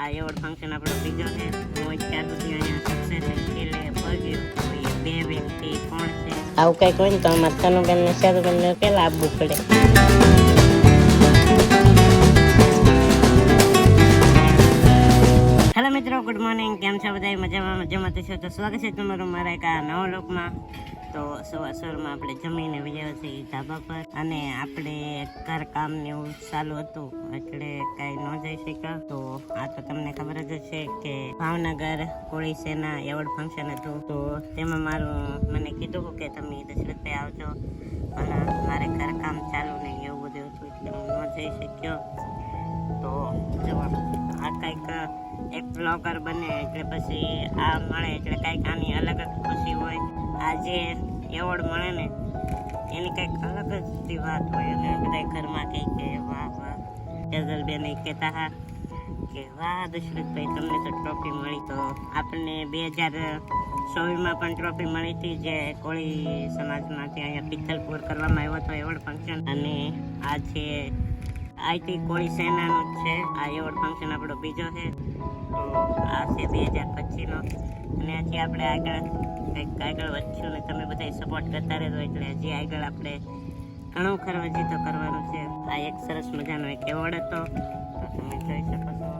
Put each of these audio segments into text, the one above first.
આ award function આપણો બીજો છે. હું અત્યાર સુધી અહીંયા સક્સેસ છેલ્લે પગ્યો તો એ બે વ્યક્તિ કોણ છે? આવું કંઈ કોઈ ને તો અમારે તનુબેન ને શેરુબેન ને પેલા આપવું પડે. હેલો મિત્રો ગુડ મોર્નિંગ કેમ છો બધા મજામાં મજામાં થશો તો સ્વાગત છે તમારું મારા એક આ નવા લોકમાં તો સવા સવારમાં આપણે જમીને વિજય છીએ ધાબા પર અને આપણે ઘર કામ ને એવું ચાલુ હતું, એટલે કાંઈ ન જઈ શક્યા. તો આ તો તમને ખબર જ છે કે ભાવનગર કોળી સેના એવોર્ડ ફંક્શન હતું. તો તેમાં મારું મને કીધું કે તમે દશરથભાઈ આવજો. પણ મારે ઘર કામ ચાલુ ને એવું બધું હતું, એટલે હું ન જઈ શક્યો. તો જો આ કંઈક એક બ્લોગર બને એટલે પછી આ મળે એટલે કંઈક આની અલગ જ ખુશી હોય. આજે એવોર્ડ મળે ને, એની કંઈક અલગ જ વાત હોય અને બધા ઘરમાં કંઈ કે વાહ વાહ. જગલબેન એ કહેતા હા કે વાહ, દશરથભાઈ, તમને તો ટ્રોફી મળી. તો આપણને બે હજાર ચોવીસમાં પણ ટ્રોફી મળી હતી જે કોળી સમાજમાંથી અહીંયા પિત્તલપુર કરવામાં આવ્યો હતો એવોર્ડ ફંક્શન અને આ છે આઈટી કોળી સેનાનું છે. આ એવોર્ડ ફંક્શન આપણો બીજો છે. તો આ છે બે હજાર પચીસનો. અને હજી આપણે આગળ કંઈક આગળ વધશું ને તમે બધા સપોર્ટ કરતા રહેજો. એટલે હજી આગળ આપણે ઘણું ખરું હજી તો કરવાનું છે. આ એક સરસ મજાનો એક એવોર્ડ હતો. તમે જોઈ શકો છો.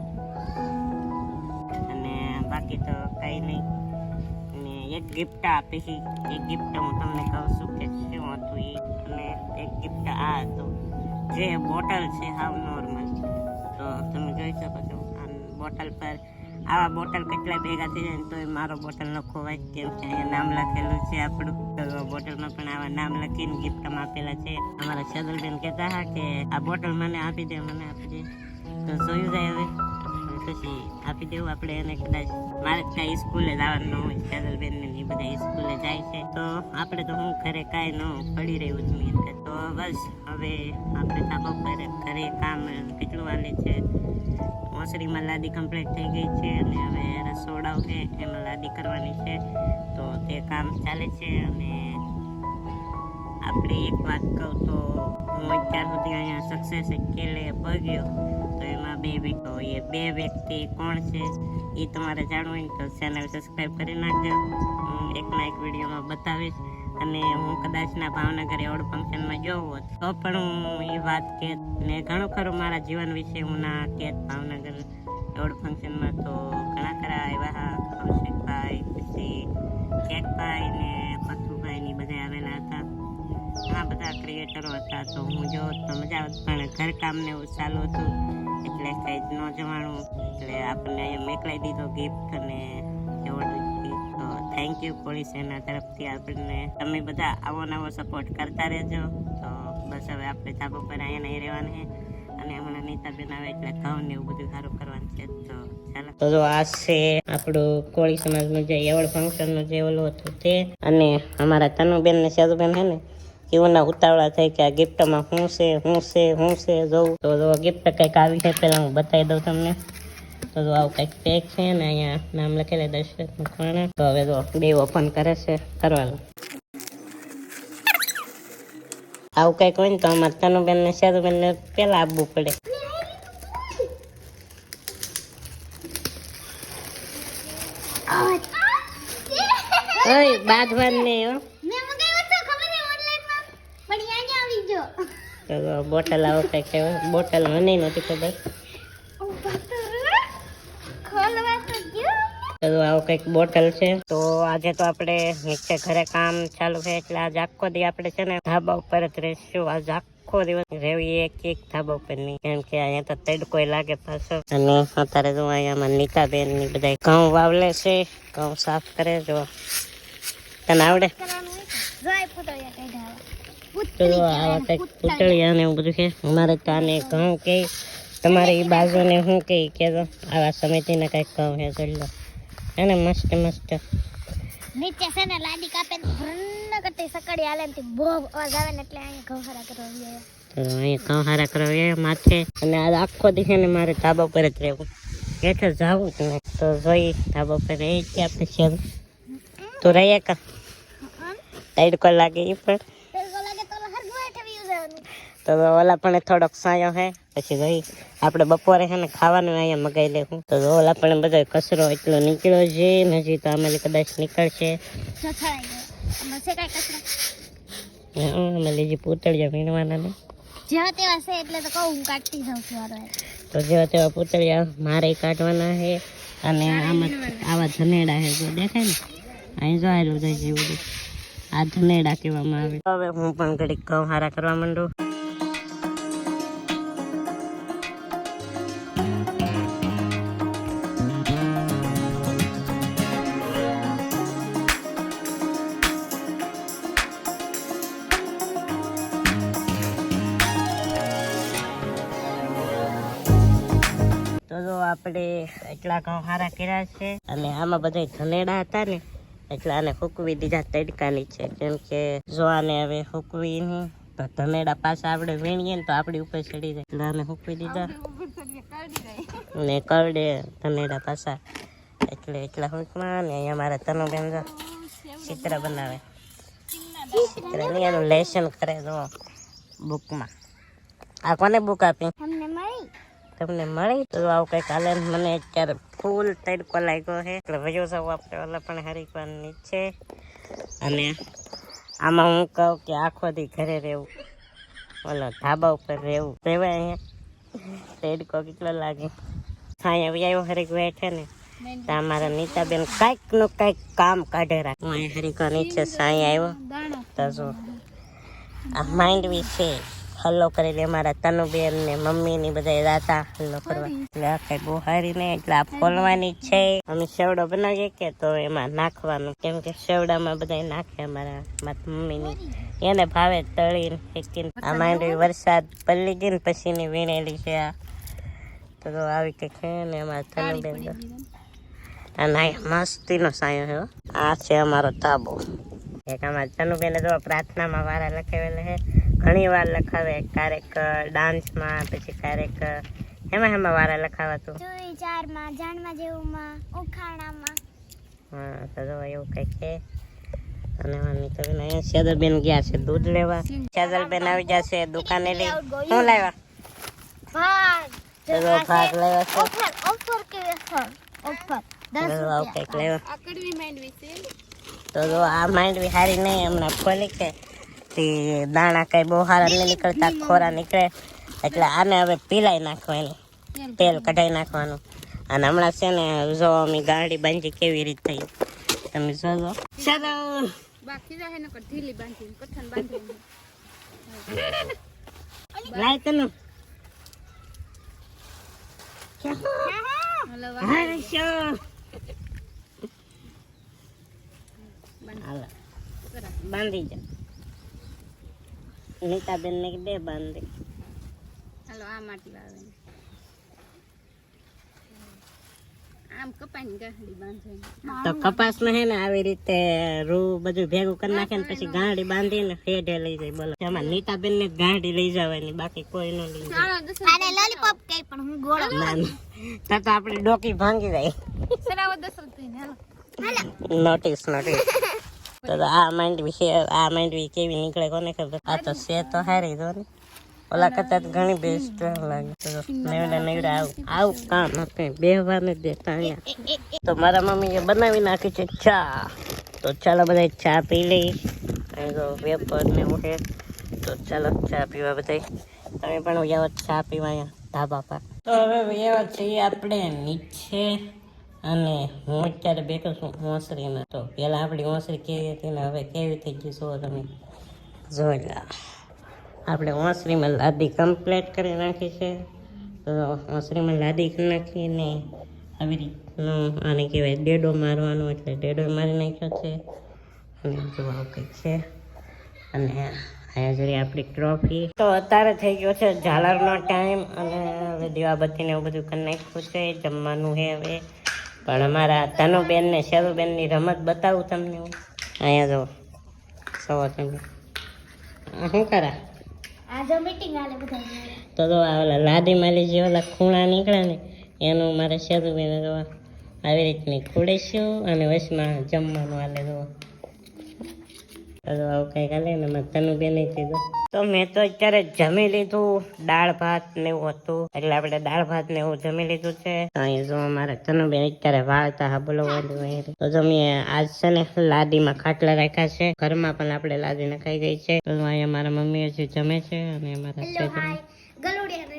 અને બાકી તો કંઈ નહીં. અને એક ગિફ્ટ આપી. છે એ ગિફ્ટ હું તમને કહું છું કે જે બોટલ છે હાવ નોર્મલ. તો તમે જોઈ શકો છો, આમ બોટલ પર આવા બોટલ કેટલા ભેગા થઈ જાય ને તો મારો બોટલ ન ખોવાય કેમ કે અહીંયા નામ લખેલું છે આપણું. તો બોટલમાં પણ આવા નામ લખીને ગિફ્ટમાં આપેલા છે. અમારા સદલબેન કહેતા હા કે આ બોટલ મને આપી દે, મને આપી દે. તો જોયું જાય હવે. પછી આપી દેવું આપણે એને કદાચ. મારે ત્યાં સ્કૂલે જવાનું હોય સદલબેન ને એ બધા સ્કૂલે જાય છે. તો આપણે તો હું ઘરે કાંઈ ન પડી રહ્યું છું તો બસ. હવે આપણે ધાબા પર ઘરે કામ કેટલું વાલે છે. મોસરીમાં લાદી કમ્પ્લીટ થઈ ગઈ છે અને હવે રસોડાઓ છે, એમાં લાદી કરવાની છે. તો તે કામ ચાલે છે અને આપણે એક વાત કહું તો હું અત્યાર સુધી અહીંયા સક્સેસ અકેલે પગ્યો તો એમાં બે વ્યક્તિઓ એ બે વ્યક્તિ કોણ છે એ તમારે જાણવું હોય તો ચેનલ સબસ્ક્રાઈબ કરી નાખજો. હું એકના એક વિડીયોમાં બતાવીશ. અને હું કદાચના ભાવનગર એવોર્ડ ફંક્શનમાં જોઉં હોત, તો પણ હું એ વાત કહેત ને ઘણું ખરું મારા જીવન વિશે હું ના કહેત ભાવનગર એવોર્ડ ફંક્શનમાં તો ઘણા ખરા એવા કૌશિકભાઈ પછી કેકભાઈ ને પથુભાઈ ને બધા આવેલા હતા. ઘણા બધા ક્રિએટરો હતા, તો હું જો તો મજા આવત, પણ ઘરકામ ને એવું ચાલુ હતું, એટલે કંઈ જ ન જવાનું, એટલે આપણને અહીંયા એકલાઈ દીધો ગિફ્ટ અને થેન્ક યુ પોલીસ એના તરફથી આપણને. તમે બધા આવો નવો સપોર્ટ કરતા રહેજો. તો બસ હવે આપણે ધાબો પર અહીંયા નહીં રહેવાનું છે. અને હમણાં નીતાબેન આવે એટલે ઘઉં ને એવું બધું સારું કરવાનું છે. તો ચાલો. તો જો આ છે આપણું કોળી સમાજનું જે એવોર્ડ ફંક્શનનું જે ઓલું હતું તે. અને અમારા તનુબેન ને સેદુબેન છે ને એઓના ઉતાવળા થઈ કે આ ગિફ્ટમાં શું છે શું છે શું છે જોઉં તો જો ગિફ્ટ કંઈક આવી છે, પહેલાં હું બતાવી દઉં તમને. તો જો આવું કંઈક પેક છે ને અહીંયા નામ લખેલા દશરથ મકવાણા તો હવે જો બે ઓપન કરે છે કરવાનું આવું કંઈક હોય ને તો અમારે તનુબેન ને સેદુબેન ને પહેલાં આપવું પડે. ઓય બાંધવાન ને હો. બોટલ આવો કંઈક કેવાય બોટલ મને નથી ખબર ઓ બાપરે ખોલવા તો ગયો તો આવો કંઈક બોટલ છે. તો આજે તો આપણે નીચે ઘરે કામ ચાલુ છે એટલે આજ આખો દી આપણે છે ને ધાબા ઉપર જ રહીશું. આજ આખો દિવસ રેવી એક એક ધાબા ઉપરની કેમ કે અહીંયા તો તડકો લાગે પાછો. અને અત્યારે જો અહીંયા નીતાબેનની બધા ઘઉં વાવલે છે. ઘઉં સાફ કરે જો. તને આવડે? જો આવા કંઈક પૂતળિયા ને એવું બધું છે. અમારે તો આને ઘઉં કે તમારી બાજુને શું કે કે આવા સમિતિને કંઈક કહું છે જોઈ એને મસ્ત મસ્ત. નીચે છે ને લાદી કાપે ભરન કરતી સકડી આલે ને બહુ અવાજ આવે ને એટલે અહીંયા ઘઉં કરવા ગયા તો અહીંયા ઘઉં હારા માથે. અને આ આખો દિવસે ને મારે ધાબા પર જ રહેવું. એટલે જાવું જ નહીં તો જોઈ ધાબા પર રહી કે આપણે છે તો રહીએ કા તડકો લાગે એ પણ? તો ઓલા પણ થોડોક સાયો હે. પછી ગઈ આપણે બપોરે છે ને ખાવાનું અહીંયા મગાઈ લેવું. તો ઓલા પણ બધો કચરો એટલો નીકળ્યો છે હજી તો અમે કદાચ નીકળશે. અમે લીધી પૂતળિયા વીણવાના જેવા તો હું જેવા તેવા પૂતળિયા મારે કાઢવાના છે અને આમાં આવા ધનેડા છે દેખાય ને? અહીં જો આવેલું છે બધું. આ ધનેડા કહેવામાં આવે. હવે હું પણ ઘડીક ઘઉં હારા કરવા માંડું. આપણે એટલા ઘઉં સારા કર્યા છે. અને આમાં બધા ધનેડા હતા ને એટલે આને સૂકવી દીધા તડકાની છે. કેમ કે જો આને હવે સૂકવી નહીં તો ધનેડા પાછા આપણે વીણીએ ને તો આપણી ઉપર ચડી જાય. એટલે આને સૂકવી દીધા. ને કરડે ધનેડા પાછા. એટલે એટલા હૂંકમાં ને અહીંયા મારા તનો બેન ચિત્ર બનાવે. ચિત્ર નહીં એનું લેસન કરે જો બુકમાં. આ કોને બુક આપી? તમને મળી. તો આવું કંઈક ને મને અત્યારે ફૂલ તડકો લાગ્યો છે. એટલે વયો સૌ આપણે ઓલા પણ હરિકવાની છે અને આમાં હું કહું કે આખો દી ઘરે રહેવું. ઓલો ધાબા ઉપર રહેવું. રહેવાય અહીંયા. તડકો કેટલો લાગે. સાંઈ આવ્યો હરીક બેઠે ને. અમારા નીતાબેન કંઈકનું કાંઈક કામ કાઢે રાખ. હું હરીકો નીચે સાંઈ આવ્યો. તો શું આ માંડવી છે. હલ્લો કરીને અમારા તનુબેન ને મમ્મી ની બધા દાતા હલ્લો કરવા. એટલે આ કઈ બહુ હારી એટલે આ ફોલવાની છે. અમે સેવડો બનાવીએ કે તો એમાં નાખવાનું. કેમ કે સેવડામાં બધા નાખે અમારા મારા મમ્મી ની એને ભાવે તળીને ફેંકીને. આ માંડવી વરસાદ પલ્લી ગઈ ને પછી ની વીણેલી છે આ. તો આવી કઈ છે ને અમારા તનુબેન અને મસ્તીનો સાયો આ છે અમારો તાબો. એક અમારા તનુબેને જો પ્રાર્થનામાં વારા લખેલા છે. ઘણી વાર લખાવે ક્યારેક ડાન્સમાં પછી ક્યારેક એમાં એમાં વારા લખાવાતું. ચોવી ચારમાં જાણમાં જેવુંમાં ઉખાણામાં. હા તો જો એવું કંઈક છે અને મમ્મી તો અહીંયા સેદલબેન ગયા છે દૂધ લેવા. સેદલબેન આવી ગયા છે દુકાને લઈ. શું લાવ્યા? ભાગ. તો ભાગ લેવા છે. ઓફર ઓફર કે ઓફર આકડવી માંડવી છે. તો જો આ માંડવી હારી નહીં હમણાં ખોલી કે તે દાણા કઈ બહુ સારા નહીં નીકળતા ખોરા નીકળે. એટલે આને હવે પીલાઈ નાખવાની. તેલ કઢાઈ નાખવાનું. અને હમણાં છે ને જો અમે ગાડી બાંધી કેવી રીત થઈ. તમે જોજો. ચાલો બાકી રહે ને ઢીલી બાંધી કઠણ બાંધી લાય તને. બાંધી જા. નીતાબેન ને બે બાંધી. હાલો આ માટી વાવે બાંધે. તો કપાસમાં હે ને આવી રીતે રૂ બધું ભેગું કરી નાખે ને પછી ગાંડી બાંધીને ફેઢે લઈ જાય બોલો. એમાં નીતાબેન ને ગાંડી લઈ જવાની બાકી કોઈ નો લઈ જાય. લોલીપોપ કઈ પણ હું ગોળો ના ના. તો તો આપણી ડોકી ભાંગી જાય. સરાવો દસલ થઈને હાલો હાલો. નોટિસ નોટિસ તો આ માંડવી છે, આ માંડવી કેવી નીકળે કોને ખબર? આ તો છે તો હારી જો ને ઓલા કરતા ઘણી બેસ્ટ લાગે. તો નેવડા નેવડા આવું આવું કામ આપણે બેહવા નથી દેતા અહીંયા તો મારા મમ્મીએ બનાવી નાખી છે ચા. તો ચાલો બધા ચા પી લઈ અહીં તો વેપર ને એવું તો ચાલો ચા પીવા બધા તમે પણ જાઓ ચા પીવા ધાબા પર. તો હવે આપણે નીચે. અને હું અત્યારે બેઠો છું ઓસરીમાં. તો પહેલાં આપણી ઓસરી કેવી હતી ને હવે કેવી થઈ ગઈ છો તમે? જોઈ લો. આપણે ઓસરીમાં લાદી કમ્પ્લીટ કરી નાખી છે. તો ઓસરીમાં લાદી કરી નાખીને આવી રીતનું આને કહેવાય ડેડો મારવાનો એટલે ડેડો મારી નાખ્યો છે. અને જો આવું કંઈક છે. અને અહીંયા જોડે આપણી ટ્રોફી તો અત્યારે થઈ ગયો છે ઝાલરનો ટાઈમ અને હવે દીવાબત્તીને એવું બધું કરી નાખ્યું છે. જમવાનું છે હવે. પણ અમારા તનુબેન ને શેરુબેનની રમત બતાવું તમને હું. અહીંયા જો. સવો તમે. શું કરા? તો જો ઓલા લાદી માલી જે ઓલા ખૂણા નીકળે ને એનું મારે શેરુબેન જોવા આવી રીતની ખોડીશું અને વચમાં જમવાનું આલે જોવા તો આવું કંઈક હાલે ને મારે તનુબેન કીધું. તો મેં તો અત્યારે જમી લીધું દાળ ભાત ને એવું હતું. એટલે આપણે દાળ ભાત ને એવું જમી લીધું છે. અહીં જો અમારે તનુબેન અત્યારે વાળતા હા બોલો. તો જમીએ આજ છે ને લાદીમાં ખાટલા રાખ્યા છે. ઘરમાં પણ આપણે લાદી નખાઈ ગઈ છે. તો અહીંયા મારા મમ્મી હજી જમે છે અને અમારા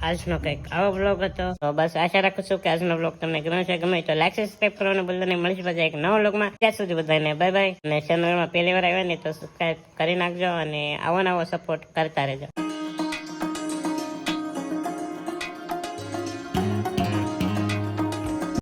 આજનો કંઈક આવો બ્લોગ હતો. તો બસ આશા રાખું છું કે આજનો બ્લોગ તમને ગમે છે ગમે તો લાઈક સબસ્ક્રાઈબ કરવાનું ભૂલતા નહીં મળીશું પાછા એક નવા બ્લોગમાં ત્યાં સુધી બધાને બાય બાય અને ચેનલમાં પહેલી વાર આવ્યા ને તો સબસ્ક્રાઈબ કરી નાખજો અને આવો નવો સપોર્ટ કરતા રહેજો.